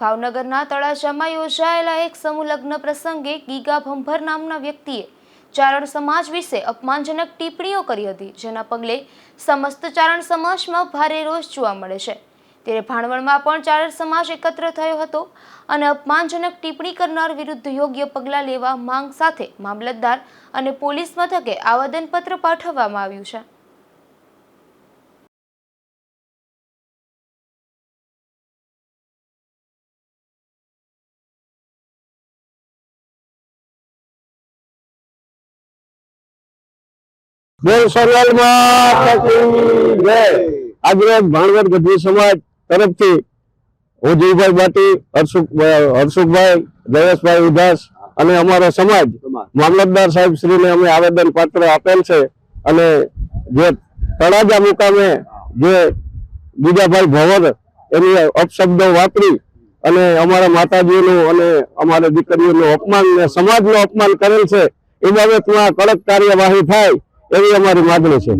ભાવનગરના તળાજામાં યોજાયેલા એક સમૂહ લગ્ન પ્રસંગે ગીગા ભંભર નામના વ્યક્તિએ ચારણ સમાજ વિશે અપમાનજનક ટિપ્પણીઓ કરી હતી, જેના પગલે સમસ્ત ચારણ સમાજમાં ભારે રોષ જોવા મળે છે. ત્યારે ભાણવડમાં પણ ચારણ સમાજ એકત્ર થયો હતો અને અપમાનજનક ટિપ્પણી કરનાર વિરુદ્ધ યોગ્ય પગલાં લેવા માંગ સાથે મામલતદાર અને પોલીસ મથકે આવેદનપત્ર પાઠવવામાં આવ્યું છે. બોલ ભાણવડ ગઢવી સમાજ તરફથી હું જીવભાઈ બાટી હર્ષુખ હર્ષુખભાઈ જયેશભાઈ ઉદાસ અને અમારો સમાજ મામલતદાર સાહેબ શ્રીને અમે આવેદન પત્ર આપેલ છે અને જે તળાજા મુકામે જે બીજાભાઈ ભવર એની અપશબ્દો વાપરી અને અમારા માતાજીનું અને અમારા દીકરીઓનું અપમાન સમાજ સમાજનું અપમાન કરેલ છે એ બાબતમાં કડક કાર્યવાહી થાય એવી અમારી માગણી છે.